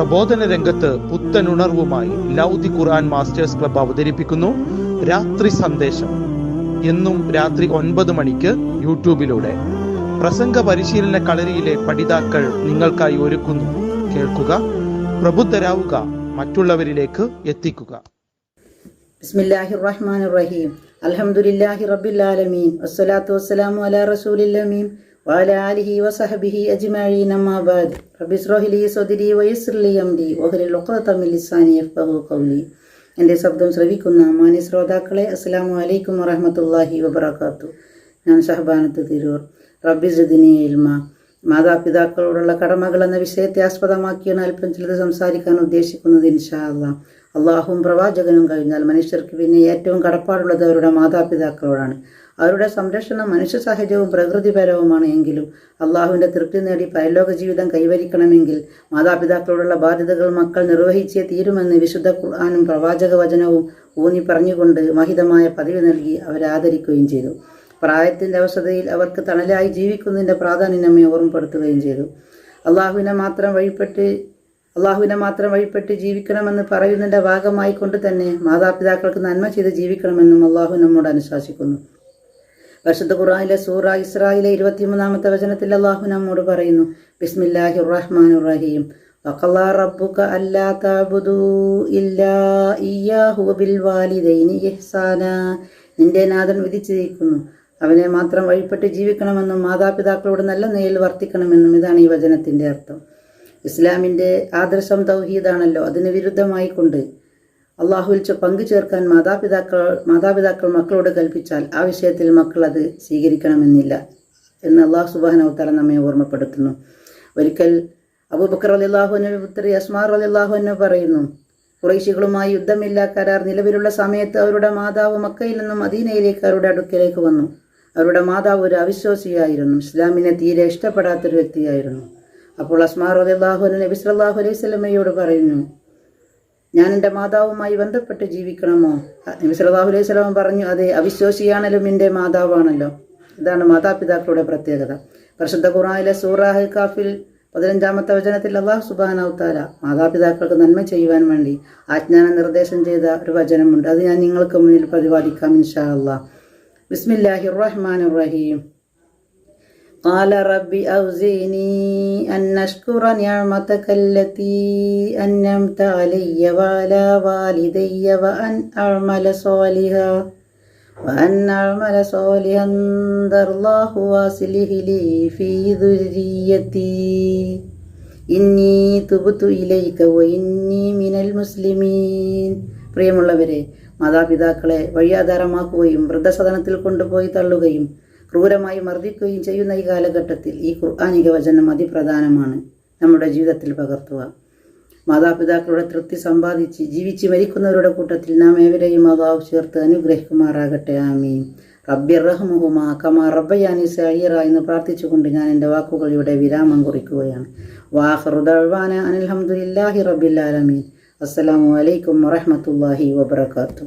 പ്രബോധന രംഗത്ത് പുത്തനുണർവുമായി ലൗദി ഖുർആൻ masters club അവതരിപ്പിക്കുന്നു രാത്രി സന്ദേശം. എന്നും രാത്രി ഒൻപത് മണിക്ക് യൂട്യൂബിലൂടെ. പ്രസംഗ പരിശീലന കളരിയിലെ പഠിതാക്കൾ നിങ്ങൾക്കായി ഒരുക്കുന്നു. കേൾക്കുക പ്രബുദ്ധരാവുക മറ്റുള്ളവരിലേക്ക് എത്തിക്കുക. റഹീം അൽഹംദുലില്ലാഹി റബ്ബിൽ ആലമീൻ. വസ്സലാത്തു വസ്സലാമു അലാ റസൂലിൽ അമീൻ വഅലാ ആലിഹി വസഹബിഹി അജ്മഈൻ അമ്മാ ബഅദ് റബ്ബി ഇസ്റഹ് ലി സദ്രി വയസ്സിർ ലി അംരി വഹ്ലുൽ ഉഖ്ദത മിൻ ലിസാനി യഫ്ഖഹു ഖൗലി എൻ്റെ ശബ്ദം ശ്രവിക്കുന്ന മാന്യ ശ്രോതാക്കളെ അസ്സലാമു അലൈക്കും വറഹ്മത്തുള്ളാഹി വബറകാത്തു ഞാൻ ഷഹബാനത്ത് തിരൂർ റബ്ബി സിദിനി ഇൽമ മാതാപിതാക്കളോടുള്ള കടമകൾ എന്ന വിഷയത്തെ ആസ്പദമാക്കിയാണ് അല്പം ചിലത് സംസാരിക്കാൻ ഉദ്ദേശിക്കുന്നത് ഇൻഷാ അള്ളാഹ് പ്രവാചകനും കഴിഞ്ഞാൽ മനുഷ്യർക്ക് പിന്നെ ഏറ്റവും കടപ്പാടുള്ളത് അവരുടെ മാതാപിതാക്കളോടാണ്. അവരുടെ സംരക്ഷണം മനുഷ്യ സഹജവും പ്രകൃതിപരവുമാണ് എങ്കിലും അള്ളാഹുവിന്റെ തൃപ്തി നേടി പരലോക ജീവിതം കൈവരിക്കണമെങ്കിൽ മാതാപിതാക്കളോടുള്ള ബാധ്യതകൾ മക്കൾ നിർവഹിച്ചേ തീരുമെന്ന് വിശുദ്ധ ഖുർആാനും പ്രവാചക വചനവും ഊന്നി പറഞ്ഞുകൊണ്ട് മഹിതമായ പദവി നൽകി അവരെ ആദരിക്കുകയും ചെയ്തു. പ്രായത്തിന്റെ അവസ്ഥയിൽ അവർക്ക് തണലായി ജീവിക്കുന്നതിന്റെ പ്രാധാന്യം നമ്മെ ഓർമ്മപ്പെടുത്തുകയും ചെയ്തു. അള്ളാഹുവിനെ മാത്രം വഴിപ്പെട്ട് അള്ളാഹുവിനെ മാത്രം വഴിപ്പെട്ട് ജീവിക്കണമെന്ന് പറയുന്നതിന്റെ ഭാഗമായി കൊണ്ട് തന്നെ മാതാപിതാക്കൾക്ക് നന്മ ചെയ്ത് ജീവിക്കണമെന്നും അള്ളാഹു നമ്മോട് അനുശാസിക്കുന്നു. വർഷത്ത് ഖുറാനിലെ സൂറ ഇസ്രായിലെ ഇരുപത്തിമൂന്നാമത്തെ വചനത്തിൽ അള്ളാഹു നമ്മോട് പറയുന്നു ബിസ്മില്ലാഹി റഹ്മാൻ റഹീം അല്ലാ ഇല്ലാ ഇയ്യാഹു വാലിദൈനി ഇഹ്സാന. നിന്റെ നാഥൻ വിധിച്ചിരിക്കുന്നു. അവനെ മാത്രം വഴിപ്പെട്ട് ജീവിക്കണമെന്നും മാതാപിതാക്കളോട് നല്ല നിലയിൽ വർത്തിക്കണമെന്നും ഇതാണ് ഈ വചനത്തിന്റെ അർത്ഥം. ഇസ്ലാമിന്റെ ആദർശം തൗഹീദാണല്ലോ. അതിന് വിരുദ്ധമായി കൊണ്ട് അള്ളാഹുവിൽ പങ്കു ചേർക്കാൻ മാതാപിതാക്കൾ മാതാപിതാക്കൾ മക്കളോട് കൽപ്പിച്ചാൽ ആ വിഷയത്തിൽ മക്കൾ അത് സ്വീകരിക്കണമെന്നില്ല എന്ന് അള്ളാഹു സുബാനവത്തല നമ്മെ ഓർമ്മപ്പെടുത്തുന്നു. ഒരിക്കൽ അബൂബക്കർ അലി അള്ളാഹുവിന്റെ പുത്രി അസ്മാർ അലി അള്ളാഹുവിനെ പറയുന്നു കുറേശികളുമായി യുദ്ധമില്ല കരാർ നിലവിലുള്ള സമയത്ത് അവരുടെ മാതാവ് മക്കയിൽ നിന്നും മദീനയിലേക്ക് അവരുടെ അടുക്കലേക്ക് വന്നു. അവരുടെ മാതാവ് ഒരു അവിശ്വാസിയായിരുന്നു. ഇസ്ലാമിനെ തീരെ ഇഷ്ടപ്പെടാത്തൊരു വ്യക്തിയായിരുന്നു. അപ്പോൾ അസ്മാർ അലി അള്ളാഹുവിന് നബി സല്ലാഹു അലൈഹി സ്വലമയോട് പറയുന്നു ഞാൻ എന്റെ മാതാവുമായി ബന്ധപ്പെട്ട് ജീവിക്കണമോ? നബി സല്ലാഹു അലൈഹി സ്വലം പറഞ്ഞു അതെ അവിശ്വാസിയാണല്ലോ എന്റെ മാതാവാണല്ലോ. ഇതാണ് മാതാപിതാക്കളുടെ പ്രത്യേകത. പരിശുദ്ധ ഖുറാനിലെ സൂറാഹ് കാഫിൽ പതിനഞ്ചാമത്തെ വചനത്തിൽ അള്ളാഹു സുബാനൌത്താല മാതാപിതാക്കൾക്ക് നന്മ ചെയ്യുവാൻ വേണ്ടി ആജ്ഞാന നിർദ്ദേശം ചെയ്ത ഒരു വചനമുണ്ട്. അത് ഞാൻ നിങ്ങൾക്ക് മുന്നിൽ പ്രതിപാദിക്കാം ഇൻഷാ അള്ളാഹ് ബിസ്മില്ലാഹി റഹ്മാൻ റഹീം قال رب أوزعني أن أشكر نعمتك التي أنعمت علي وعلى والدي وأن أعمل صالحا وأن أعمل صالحا ترضاه واصله لي في ذريتي إني تبت إليك وإني من المسلمين പ്രിയമുള്ളവരെ മാതാപിതാക്കളെ വഴിയാധാരമാക്കുകയും വൃദ്ധസദനത്തിൽ കൊണ്ടുപോയി തള്ളുകയും ക്രൂരമായി മർദ്ദിക്കുകയും ചെയ്യുന്ന ഈ കാലഘട്ടത്തിൽ ഈ ഖുർആാനിക വചനം അതിപ്രധാനമാണ് നമ്മുടെ ജീവിതത്തിൽ പകർത്തുക. മാതാപിതാക്കളുടെ തൃപ്തി സമ്പാദിച്ച് ജീവിച്ച് മരിക്കുന്നവരുടെ കൂട്ടത്തിൽ നാം ഏവരെയും മാതാവ് ചേർത്ത് അനുഗ്രഹിക്കുമാറാകട്ടെ ആമീൻ. റബ്ബിർ റഹ്മുഹുമാ കമാ റബ്ബയാനി സഹീറ എന്ന് പ്രാർത്ഥിച്ചുകൊണ്ട് ഞാൻ എന്റെ വാക്കുകൾ ഇവിടെ വിരാമം കുറിക്കുകയാണ്. വാഹൃദാന അനിൽഹമുല്ലാഹി റബ്ബിൽ ആലമീൻ. അസ്സലാമു അലൈക്കും വറഹമത്തല്ലാഹി വബർക്കാത്തു